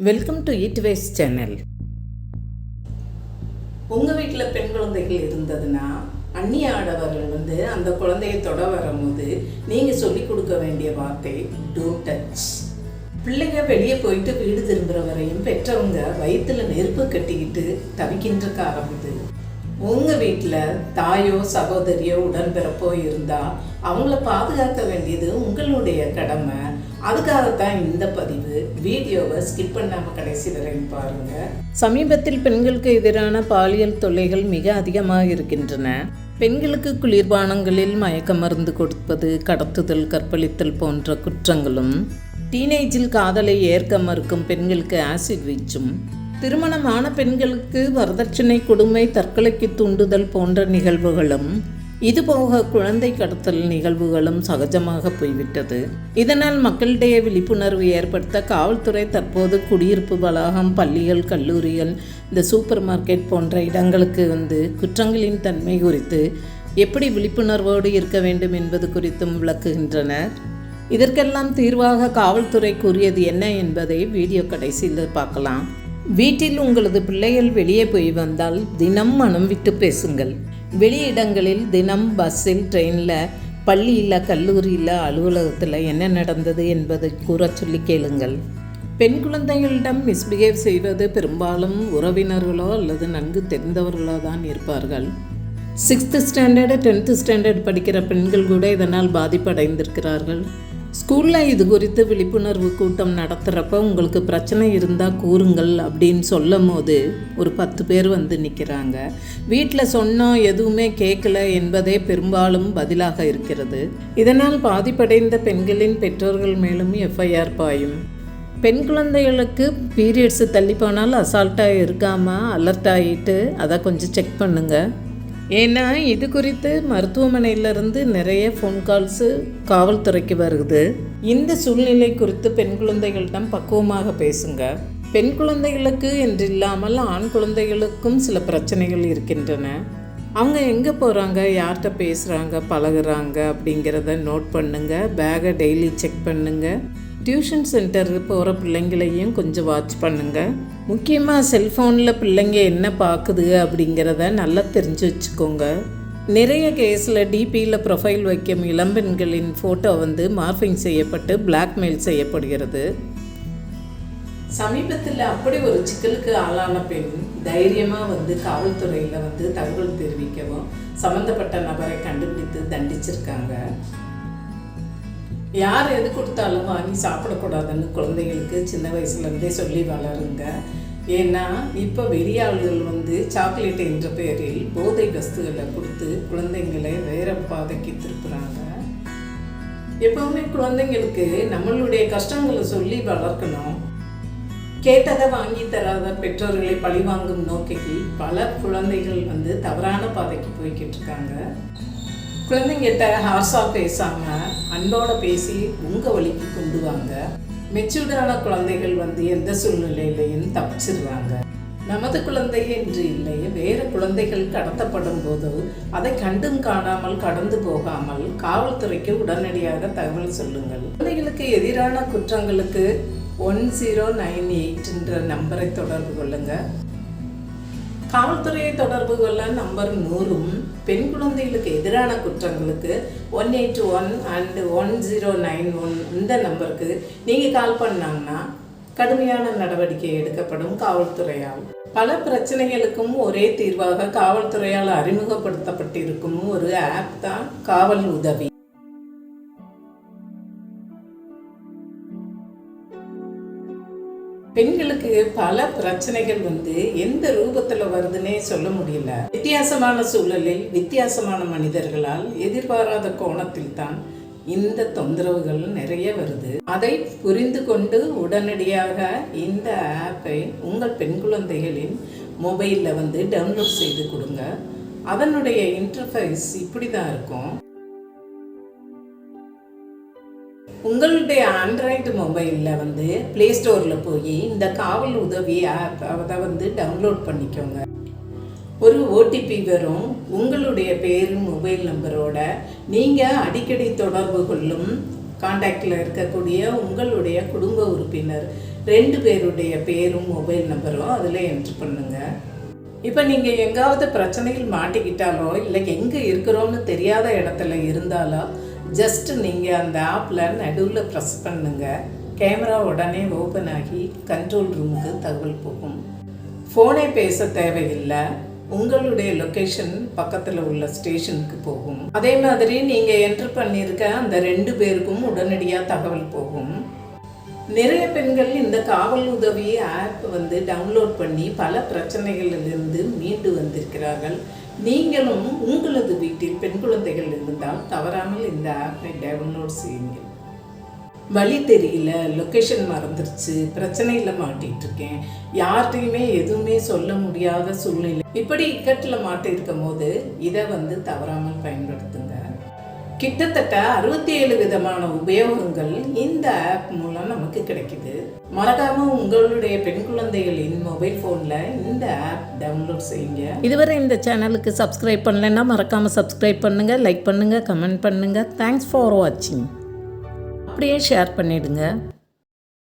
Welcome to it ways channel உங்கள் வீட்டில் பெண் குழந்தைகள் இருந்ததுன்னா அந்நிய ஆடவர்கள் வந்து அந்த குழந்தையை தொட வரும்போது நீங்கள் சொல்லிக் கொடுக்க வேண்டிய வார்த்தை டோன்ட் டச் பிள்ளைங்க வெளியே போயிட்டு வீடு திரும்புகிற வரையும் பெற்றவங்க வயிற்றுல நெருப்பு கட்டிக்கிட்டு தவிக்கின்ற ஆரம்பிது உங்கள் வீட்டில் தாயோ சகோதரியோ உடன்பிறப்போ இருந்தால் அவங்கள பாதுகாக்க வேண்டியது உங்களுடைய கடமை. அதுக்காகத்தான் இந்த பதிவு. வீடியோவை ஸ்கிப் பண்ணாமல் கடைசி வரையும் பாருங்க. சமீபத்தில் பெண்களுக்கு எதிரான பாலியல் தொல்லைகள் மிக அதிகமாக இருக்கின்றன. பெண்களுக்கு குளிர்பானங்களில் மயக்க மருந்து கொடுப்பது கடத்துதல் கற்பழித்தல் போன்ற குற்றங்களும் டீனேஜில் காதலை ஏற்க மறுக்கும் பெண்களுக்கு ஆசிட் வீச்சும் திருமணமான பெண்களுக்கு வரதட்சணை கொடுமை தற்கொலைக்கு தூண்டுதல் போன்ற நிகழ்வுகளும் இதுபோக குழந்தை கடத்தல் நிகழ்வுகளும் சகஜமாக போய்விட்டது. இதனால் மக்களிடையே விழிப்புணர்வு ஏற்படுத்த காவல்துறை தற்போது குடியிருப்பு வளாகம் பள்ளிகள் கல்லூரிகள் இந்த சூப்பர் மார்க்கெட் போன்ற இடங்களுக்கு வந்து குற்றங்களின் தன்மை குறித்து எப்படி விழிப்புணர்வோடு இருக்க வேண்டும் என்பது குறித்தும் விளக்குகின்றனர். இதற்கெல்லாம் தீர்வாக காவல்துறை கூறியது என்ன என்பதை வீடியோ கடைசியில் பார்க்கலாம். வீட்டில் உங்களது பிள்ளைகள் வெளியே போய் வந்தால் தினம் மனம் விட்டு பேசுங்கள். வெளியிடங்களில் தினம் பஸ்ஸில் ட்ரெயினில் பள்ளியில் கல்லூரியில் அலுவலகத்தில் என்ன நடந்தது என்பதை கூற சொல்லி கேளுங்கள். பெண் குழந்தைகளிடம் மிஸ்பிஹேவ் செய்வது பெரும்பாலும் உறவினர்களோ அல்லது நன்கு தெரிந்தவர்களோ தான் இருப்பார்கள். சிக்ஸ்த்து ஸ்டாண்டர்டு டென்த்து ஸ்டாண்டர்ட் படிக்கிற பெண்கள் கூட இதனால் பாதிப்படைந்திருக்கிறார்கள். ஸ்கூலில் இது குறித்து விழிப்புணர்வு கூட்டம் நடத்துகிறப்ப உங்களுக்கு பிரச்சனை இருந்தால் கூறுங்கள் அப்படின்னு சொல்லும் போது ஒரு பத்து பேர் வந்து நிற்கிறாங்க வீட்டில் சொன்னோம் எதுவுமே கேட்கல என்பதே பெரும்பாலும் பதிலாக இருக்கிறது. இதனால் பாதிப்படைந்த பெண்களின் பெற்றோர்கள் மேலும் எஃப்ஐஆர் பாயும். பெண் குழந்தைகளுக்கு பீரியட்ஸு தள்ளி போனால் அசால்ட்டாக இருக்காமல் அலர்ட் ஆகிட்டு அதை கொஞ்சம் செக் பண்ணுங்கள் ஏன்னா இது குறித்து மருத்துவமனையிலிருந்து நிறைய ஃபோன் கால்ஸு காவல்துறைக்கு வருது. இந்த சூழ்நிலை குறித்து பெண் குழந்தைகளிடம் பக்குவமாக பேசுங்க. பெண் குழந்தைகளுக்கு என்று இல்லாமல் ஆண் குழந்தைகளுக்கும் சில பிரச்சனைகள் இருக்கின்றன. அவங்க எங்கே போகிறாங்க யார்கிட்ட பேசுகிறாங்க பழகுறாங்க அப்படிங்கிறத நோட் பண்ணுங்கள் பேகை டெய்லி செக் பண்ணுங்கள் டியூஷன் சென்டர் போகிற பிள்ளைங்களையும் கொஞ்சம் வாட்ச் பண்ணுங்கள் முக்கியமாக செல்ஃபோனில் பிள்ளைங்க என்ன பார்க்குது அப்படிங்கிறத நல்லா தெரிஞ்சு வச்சுக்கோங்க. நிறைய கேஸில் டிபியில் ப்ரொஃபைல் வைக்கும் இளம்பெண்களின் ஃபோட்டோ வந்து மார்ஃபிங் செய்யப்பட்டு பிளாக்மெயில் செய்யப்படுகிறது. சமீபத்தில் அப்படி ஒரு சிக்கலுக்கு ஆளான பெண் தைரியமாக வந்து காவல்துறையில் வந்து தகவல் தெரிவிக்கவும் சம்மந்தப்பட்ட நபரை கண்டுபிடித்து தண்டிச்சிருக்காங்க. யார் எது கொடுத்தாலும் வாங்கி சாப்பிடக்கூடாதுன்னு குழந்தைகளுக்கு சின்ன வயசுலேருந்தே சொல்லி வளருங்க. ஏன்னா இப்போ வெளியாளர்கள் வந்து சாக்லேட் என்ற பெயரில் போதை வஸ்துகளை கொடுத்து குழந்தைங்களை வேற பாதைக்கு திருப்புறாங்க. எப்பவுமே குழந்தைங்களுக்கு நம்மளுடைய கஷ்டங்களை சொல்லி வளர்க்கணும். கேட்டதை வாங்கி தராத பெற்றோர்களை பழிவாங்கும் நோக்கில் பல குழந்தைகள் வந்து தவறான பாதைக்கு போய்கிட்டு இருக்காங்க. குழந்தைங்கிட்ட ஹார்ஸாக பேசாமல் அன்போட பேசி உங்கள் வழிக்கு கொண்டு வாங்க. மெச்சூர்டான குழந்தைகள் வந்து எந்த சூழ்நிலையிலையும் தப்பிச்சிடுறாங்க நமது குழந்தை என்று இல்லை வேறு குழந்தைகள் கடத்தப்படும் போது அதை கண்டும் காணாமல் கடந்து போகாமல் காவல்துறைக்கு உடனடியாக தகவல் சொல்லுங்கள். குழந்தைகளுக்கு எதிரான குற்றங்களுக்கு ஒன் ஜீரோ நைன் எயிட்ன்ற நம்பரை தொடர்பு கொள்ளுங்கள் காவல்துறையை தொடர்பு கொள்ள நம்பர் நூறும் பெண் குழந்தைகளுக்கு எதிரான குற்றங்களுக்கு one eight one and one zero nine one இந்த நம்பருக்கு நீங்கள் கால் பண்ணாங்கன்னா கடுமையான நடவடிக்கை எடுக்கப்படும் காவல்துறையால். பல பிரச்சனைகளுக்கும் ஒரே தீர்வாக காவல்துறையால் அறிமுகப்படுத்தப்பட்டிருக்கும் ஒரு ஆப் தான் காவல் உதவி. பெண்களுக்கு பல பிரச்சனைகள் வந்து எந்த ரூபத்தில் வருதுன்னே சொல்ல முடியல. வித்தியாசமான சூழலில் வித்தியாசமான மனிதர்களால் எதிர்பாராத கோணத்தில் தான் இந்த தொந்தரவுகள் நிறைய வருது. அதை புரிந்து கொண்டு உடனடியாக இந்த ஆப்பை உங்கள் பெண் குழந்தைகளின் மொபைலில் வந்து டவுன்லோட் செய்து கொடுங்க. அதனுடைய இன்டர்ஃபைஸ் இப்படி தான் இருக்கும். உங்களுடைய ஆண்ட்ராய்டு மொபைலில் வந்து ப்ளே ஸ்டோரில் போய் இந்த காவல் உதவி ஆப் அதை வந்து டவுன்லோட் பண்ணிக்கோங்க. ஒரு ஓடிபி வரும். உங்களுடைய பேரும் மொபைல் நம்பரோட நீங்கள் அடிக்கடி தொடர்பு கொள்ளும் காண்டாக்டில் இருக்கக்கூடிய உங்களுடைய குடும்ப உறுப்பினர் ரெண்டு பேருடைய பேரும் மொபைல் நம்பரும் அதில் என்ட்ரு பண்ணுங்க. இப்போ நீங்கள் எங்காவது பிரச்சனையில் மாட்டிக்கிட்டாலோ இல்லை எங்கே இருக்கிறோன்னு தெரியாத இடத்துல இருந்தாலோ ஜஸ்ட்டு நீங்கள் அந்த ஆப்பில் நடுவில் ப்ரெஸ் பண்ணுங்கள் கேமரா உடனே ஓப்பன் ஆகி கண்ட்ரோல் ரூமுக்கு தகவல் போகும். ஃபோனே பேச தேவையில்லை. உங்களுடைய லொக்கேஷன் பக்கத்தில் உள்ள ஸ்டேஷனுக்கு போகும். அதே மாதிரி நீங்கள் என்ட்ரு பண்ணியிருக்க அந்த ரெண்டு பேருக்கும் உடனடியாக தகவல் போகும். நிறைய பெண்கள் இந்த காவல் உதவி ஆப் வந்து டவுன்லோட் பண்ணி பல பிரச்சனைகளிலிருந்து மீண்டு வந்திருக்கிறார்கள். நீங்களும் உங்களது வீட்டில் பெண் குழந்தைகள் இருந்தால் தவறாமல் இந்த ஆப்பை டவுன்லோட் செய்யுங்கள். வழி தெரியல லொக்கேஷன் மறந்துருச்சு பிரச்சனையில் மாட்டிகிட்டு இருக்கேன் யார்கிட்டையுமே எதுவுமே சொல்ல முடியாத சூழ்நிலை. இப்படி இக்கட்டில் மாட்டிருக்கும் போது இதை வந்து தவறாமல் பயன்படுத்துங்க. கிட்டத்தட்ட அறுபத்தி ஏழு விதமான உபயோகங்கள் இந்த ஆப் மூலம் நமக்கு கிடைக்குது. மறக்காம உங்களுடைய பெண் குழந்தைகளின் மொபைல் ஃபோனில் இந்த ஆப் டவுன்லோட் செய்யுங்க. இதுவரை இந்த சேனலுக்கு சப்ஸ்கிரைப் பண்ணலைன்னா மறக்காமல் சப்ஸ்கிரைப் பண்ணுங்கள் லைக் பண்ணுங்கள் கமெண்ட் பண்ணுங்கள் தேங்க்ஸ் ஃபார் வாட்சிங் அப்படியே ஷேர் பண்ணிவிடுங்க